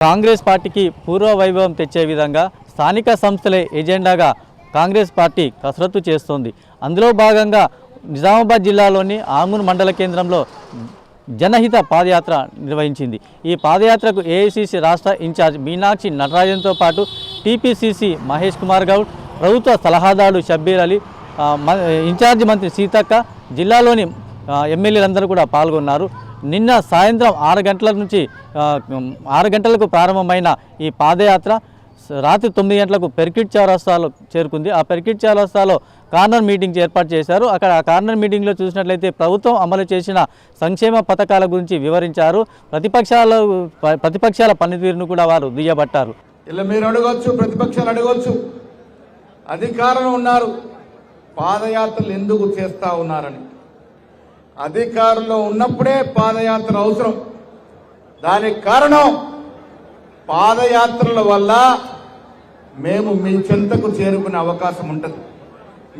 కాంగ్రెస్ పార్టీకి పూర్వ వైభవం తెచ్చే విధంగా స్థానిక సంస్థలే ఎజెండాగా కాంగ్రెస్ పార్టీ కసరత్తు చేస్తోంది. అందులో భాగంగా నిజామాబాద్ జిల్లాలోని ఆర్మూర్ మండల కేంద్రంలో జనహిత పాదయాత్ర నిర్వహించింది. ఈ పాదయాత్రకు ఏఐసిసి రాష్ట్ర ఇన్ఛార్జ్ మీనాక్షి నటరాజన్తో పాటు టీపీసీసీ మహేష్ కుమార్ గౌడ్ ప్రభుత్వ సలహాదారుడు షబ్బీర్ అలీ మ- ఇన్ఛార్జి మంత్రి సీతక్క జిల్లాలోని ఎమ్మెల్యేలందరూ కూడా పాల్గొన్నారు. నిన్న సాయంత్రం ఆరు గంటల నుంచి ఆరు గంటలకు ప్రారంభమైన ఈ పాదయాత్ర రాత్రి తొమ్మిది గంటలకు పెర్కిట్ చౌరస్తాలో చేరుకుంది. ఆ పెర్కిట్ చౌరస్తాలో కార్నర్ మీటింగ్ ఏర్పాటు చేశారు. అక్కడ ఆ కార్నర్ మీటింగ్లో చూసినట్లయితే ప్రభుత్వం అమలు చేసిన సంక్షేమ పథకాల గురించి వివరించారు. ప్రతిపక్షాల ప- ప్రతిపక్షాల పనితీరును కూడా వారు దుయ్యబట్టారు. ఇలా మీరు అడగవచ్చు ప్రతిపక్షాలు అడగవచ్చు అధికారంలో ఉన్నారు. పాదయాత్రలు ఎందుకు చేస్తా ఉన్నారని. అధికారంలో ఉన్నప్పుడే పాదయాత్ర అవసరం. దానికి కారణం పాదయాత్రల వల్ల మేము మీ చింతకు చేరుకునే అవకాశం ఉంటుంది.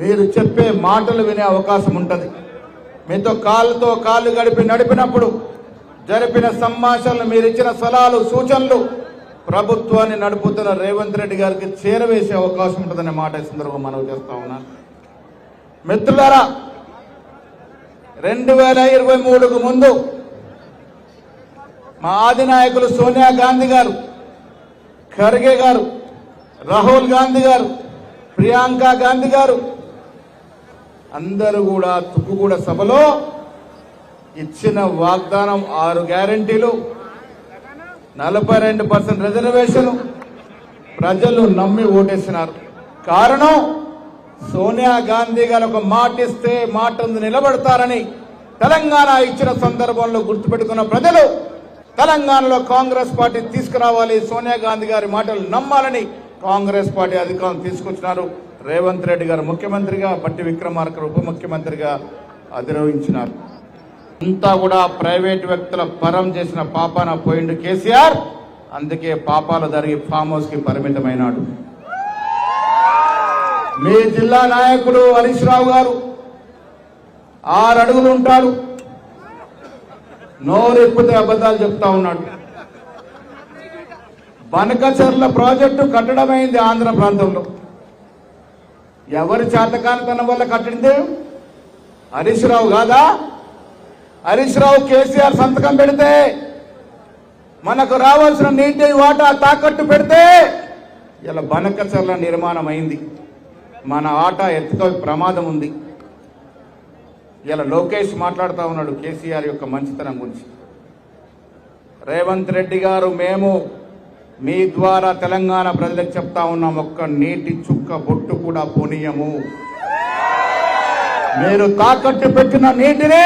మీరు చెప్పే మాటలు వినే అవకాశం ఉంటుంది. మీతో కాళ్ళతో కాళ్ళు గడిపి నడిపినప్పుడు జరిపిన సంభాషణలు మీరు ఇచ్చిన సలహాలు సూచనలు ప్రభుత్వాన్ని నడుపుతున్న రేవంత్ రెడ్డి గారికి చేరవేసే అవకాశం ఉంటుందనే మాట ఈ సందర్భంగా మనవి చేస్తా ఉన్నాను మిత్రులారా రెండు వేల ఇరవై మూడుకు ముందు మా ఆది నాయకులు సోనియా గాంధీ గారు ఖర్గే గారు రాహుల్ గాంధీ గారు ప్రియాంక గాంధీ గారు అందరూ కూడా తుక్కుగూడ సభలో ఇచ్చిన వాగ్దానం ఆరు గ్యారంటీలు నలభై రెండు పర్సెంట్ రిజర్వేషన్ ప్రజలు నమ్మి ఓటేసినారు. కారణం సోనియా గాంధీ గారు ఒక మాట ఇస్తే మాట నిలబడతారని తెలంగాణ ఇచ్చిన సందర్భంలో గుర్తుపెట్టుకున్న ప్రజలు తెలంగాణలో కాంగ్రెస్ పార్టీ తీసుకురావాలి సోనియా గాంధీ గారి మాటలు నమ్మాలని కాంగ్రెస్ పార్టీ అధికారం తీసుకొచ్చినారు. రేవంత్ రెడ్డి గారు ముఖ్యమంత్రిగా పట్టి విక్రమార్క ఉప ముఖ్యమంత్రిగా అధిరోహించినారు. అంతా కూడా ప్రైవేట్ వ్యక్తుల పరం చేసిన పాపాన పోయిండు కేసీఆర్. అందుకే పాపాలు జరిగి ఫామ్ హౌస్కి పరిమితమైనాడు. మీ జిల్లా నాయకుడు హరీష్ రావు గారు ఆరు అడుగులు ఉంటాడు. నోరెప్పితే అబద్ధాలు చెప్తా ఉన్నాడు. బనకచర్ల ప్రాజెక్టు కట్టడమైంది ఆంధ్ర ప్రాంతంలో. ఎవరి చేతకానితనం వల్ల కట్టింది? హరీష్ రావు కాదా? హరీష్ రావు కేసీఆర్ సంతకం పెడితే మనకు రావాల్సిన నీటి వాటా తాకట్టు పెడితే ఇలా బనకచర్ల నిర్మాణం అయింది మన ఆట ఎత్తుకో ప్రమాదం ఉంది. ఇలా లోకేష్ మాట్లాడుతూ ఉన్నాడు కేసీఆర్ యొక్క మంచితనం గురించి. రేవంత్ రెడ్డి గారు మేము మీ ద్వారా తెలంగాణ ప్రజలకు చెప్తా ఉన్నాం ఒక్క నీటి చుక్క బొట్టు కూడా పోనీయము. మీరు తాకట్టు పెట్టిన నీటిని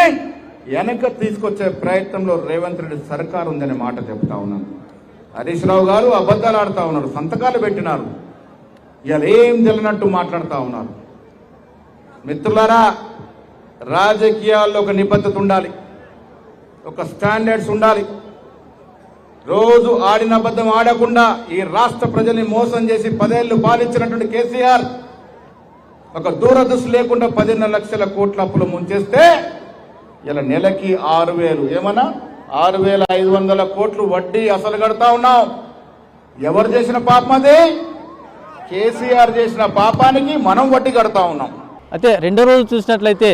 వెనక తీసుకొచ్చే ప్రయత్నంలో రేవంత్ రెడ్డి సర్కారు ఉందనే మాట చెప్తా ఉన్నాను. హరీష్ రావు గారు అబద్ధాలు ఆడుతూ ఉన్నారు సంతకాలు పెట్టినారు. ఇవాళ ఏం తెలియనట్టు మాట్లాడుతూ ఉన్నారు. మిత్రులారా రాజకీయాల్లో ఒక నిబద్ధత ఉండాలి. ఒక స్టాండర్డ్స్ ఉండాలి. రోజు ఆడిన అబద్ధం ఆడకుండా ఈ రాష్ట్ర ప్రజల్ని మోసం చేసి పదేళ్ళు పాలించినటువంటి కేసీఆర్ ఒక దూరదృష్టి లేకుండా పదిన్నర లక్షల కోట్ల అప్పులు ముంచేస్తే ఇలా నెలకి ఆరు వేలు. ఏమన్నా? ఆరు వేల ఐదు వందల కోట్లు వడ్డీ అసలు కడతా ఉన్నాం. ఎవరు చేసిన పాపం అది? కేసీఆర్ చేసిన పాపానికి మనం వడ్డీ కడతా ఉన్నాం. అయితే రెండో రోజు చూసినట్లయితే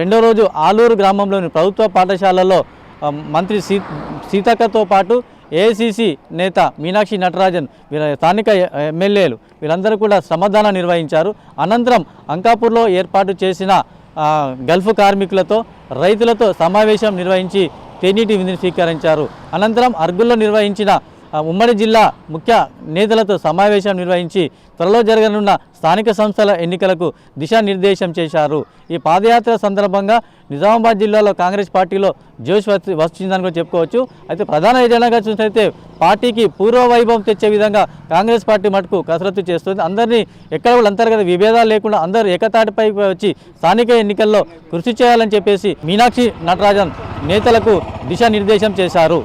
రెండో రోజు ఆలూరు గ్రామంలోని ప్రభుత్వ పాఠశాలలో మంత్రి సీ సీతక్కతో పాటు ఏఐసిసి నేత మీనాక్షి నటరాజన్ వీళ్ళ స్థానిక ఎమ్మెల్యేలు వీళ్ళందరూ కూడా శ్రమదానం నిర్వహించారు. అనంతరం అంకాపూర్లో ఏర్పాటు చేసిన గల్ఫ్ కార్మికులతో రైతులతో సమావేశం నిర్వహించి తేనీటి విందుని స్వీకరించారు. అనంతరం అర్గుల్లో నిర్వహించిన ఉమ్మడి జిల్లా ముఖ్య నేతలతో సమావేశం నిర్వహించి త్వరలో జరగనున్న స్థానిక సంస్థల ఎన్నికలకు దిశానిర్దేశం చేశారు. ఈ పాదయాత్ర సందర్భంగా నిజామాబాద్ జిల్లాలో కాంగ్రెస్ పార్టీలో జోష్ వచ్చి వచ్చిందని కూడా చెప్పుకోవచ్చు. అయితే ప్రధాన ఎజెండాగా చూసినట్లయితే పార్టీకి పూర్వ వైభవం తెచ్చే విధంగా కాంగ్రెస్ పార్టీ మటుకు కసరత్తు చేస్తుంది. అందరినీ ఎక్కడ వాళ్ళు అంతర్గత విభేదాలు లేకుండా అందరూ ఏకతాటిపై వచ్చి స్థానిక ఎన్నికల్లో కృషి చేయాలని చెప్పేసి మీనాక్షి నటరాజన్ నేతలకు దిశానిర్దేశం చేశారు.